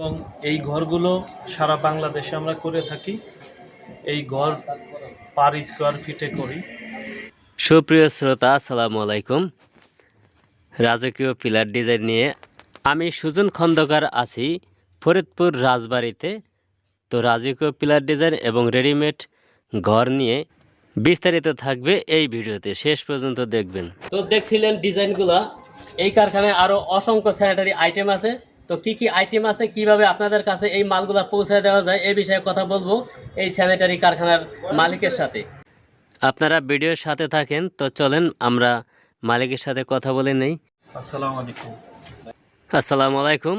এবং এই ঘরগুলো সারা বাংলাদেশে আমরা করে থাকি। এই ঘর পার স্কোয়ার ফিটে করি। সুপ্রিয় শ্রোতা, আসসালামু আলাইকুম। রাজকীয় পিলার ডিজাইন নিয়ে আমি সুজন খন্দকার আছি ফরিদপুর রাজবাড়িতে। তো রাজকীয় পিলার ডিজাইন এবং রেডিমেড ঘর নিয়ে বিস্তারিত থাকবে এই ভিডিওতে। শেষ পর্যন্ত দেখবেন। তো দেখছিলেন ডিজাইনগুলো। এই কারখানায় আরও অসংখ্য স্যানিটারি আইটেম আছে। তো কি কি আইটেম আছে কীভাবে আপনাদের কাছে এই মালগুলা পৌঁছে দেওয়া যায় এই বিষয়ে কথা বলব এই স্যানিটারি কারখানার মালিকের সাথে। আপনারা ভিডিওর সাথে থাকেন তো চলেন আমরা মালিকের সাথে কথা বলে নেই। আসসালামু আলাইকুম। আসসালামু আলাইকুম।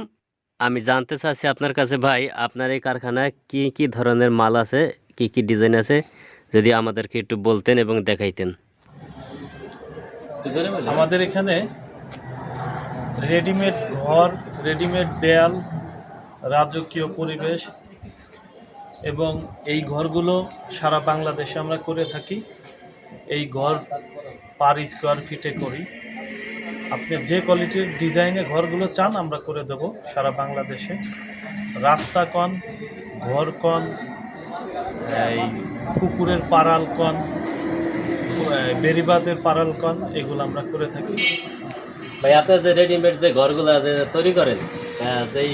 আমি জানতে চাচ্ছি আপনার কাছে ভাই আপনার এই কারখানায় কি কি ধরনের মাল আছে কি কি ডিজাইন আছে যদি আমাদেরকে একটু বলতেন এবং দেখাইতেন। আমাদের এখানে রেডিমেড ঘর, রেডিমেড দেয়াল, রাজকীয় পরিবেশ এবং এই ঘরগুলো সারা বাংলাদেশে আমরা করে থাকি। এই ঘর পার স্কোয়ার ফিটে করি। আপনি যে কোয়ালিটির ডিজাইনে ঘরগুলো চান আমরা করে দেব সারা বাংলাদেশে। রাস্তা কন, ঘর কন, এই কুকুরের পাড়াল কন বেরিবাদের পাড়াল কন, এগুলো আমরা করে থাকি। ভাই আপনার যে রেডিমেড যে ঘরগুলো যে তৈরি করেন যেই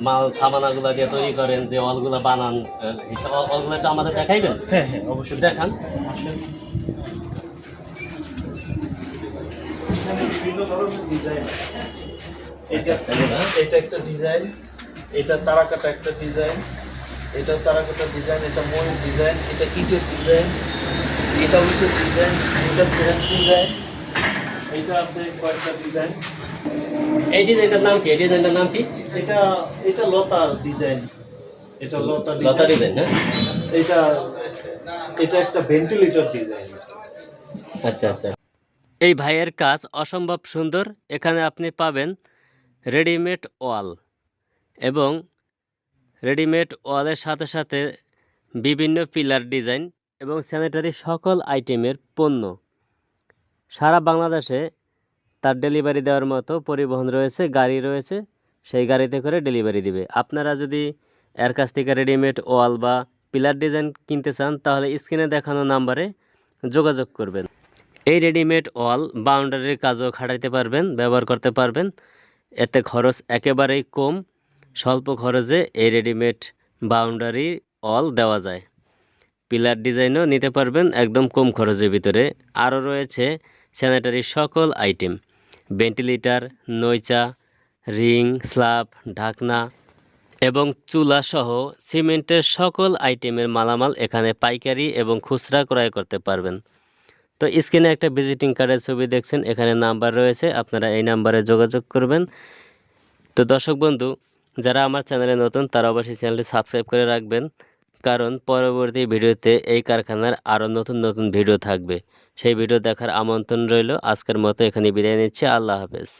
মাল সামানাগুলো দিয়ে তৈরি করেন যে অলগুলো বানান আহ, এই সব অল- অলগুলো একটু আমাদের দেখাইবেন? হ্যাঁ হ্যাঁ অবশ্যই। দেখান। এখানে বিভিন্ন ধরনের ডিজাইন এটা আচ্ছা, এটা একটা ডিজাইন এটা তারাকাটা একটা ডিজাইন এটা তারাকাটা ডিজাইন এটা ময়ূর ডিজাইন এটা ইটের ডিজাইন এটা ইটের ডিজাইন এটা ডিজাইন। এটা আছে কয়েকটা ডিজাইন এই ডিজাইনটার নাম কি? এই ডিজাইনটার নাম কি? এটা এটা লতা ডিজাইন এটা লতা লতা ডিজাইন ডিজাইন হ্যাঁ এটা এটা একটা ভেন্টিলেটর ডিজাইন আচ্ছা আচ্ছা। এই ভাইয়ের কাজ অসম্ভব সুন্দর। এখানে আপনি পাবেন রেডিমেড ওয়াল এবং রেডিমেড ওয়ালের সাথে সাথে বিভিন্ন পিলার ডিজাইন এবং স্যানিটারি সকল আইটেমের পণ্য। সারা বাংলাদেশে তার ডেলিভারি দেওয়ার মতো পরিবহন রয়েছে, গাড়ি রয়েছে, সেই গাড়িতে করে ডেলিভারি দিবে। আপনারা যদি এর কাছ থেকে রেডিমেড ওয়াল বা পিলার ডিজাইন কিনতে চান, তাহলে স্ক্রিনে দেখানো নাম্বারে যোগাযোগ করবেন। এই রেডিমেড ওয়াল বাউন্ডারির কাজও খাটাইতে পারবেন, ব্যবহার করতে পারবেন। এতে খরচ একেবারেই কম, স্বল্প খরচে এই রেডিমেড বাউন্ডারি ওয়াল দেওয়া যায়। পিলার ডিজাইনও নিতে পারবেন একদম কম খরচের ভিতরে। আরও রয়েছে স্যানিটারি সকল আইটেম। ভেন্টিলেটার নইচা রিং, স্ল্যাব, ঢাকনা এবং চুলা সহ সিমেন্টের সকল আইটেমের মালামাল এখানে পাইকারি এবং খুচরা ক্রয় করতে পারবেন। তো স্ক্রিনে একটা ভিজিটিং কার্ডের ছবি দেখছেন, এখানে নাম্বার রয়েছে, আপনারা এই নাম্বারে যোগাযোগ করবেন। তো দর্শক বন্ধু, যারা আমার চ্যানেলে নতুন, তারা অবশ্যই চ্যানেলটি সাবস্ক্রাইব করে রাখবেন, কারণ পরবর্তী ভিডিওতে এই কারখানার আরও নতুন নতুন ভিডিও থাকবে। সেই ভিডিও দেখার আমন্ত্রণ রইল। আজকের মতো এখানে বিদায় নিচ্ছি। আল্লাহ হাফেজ।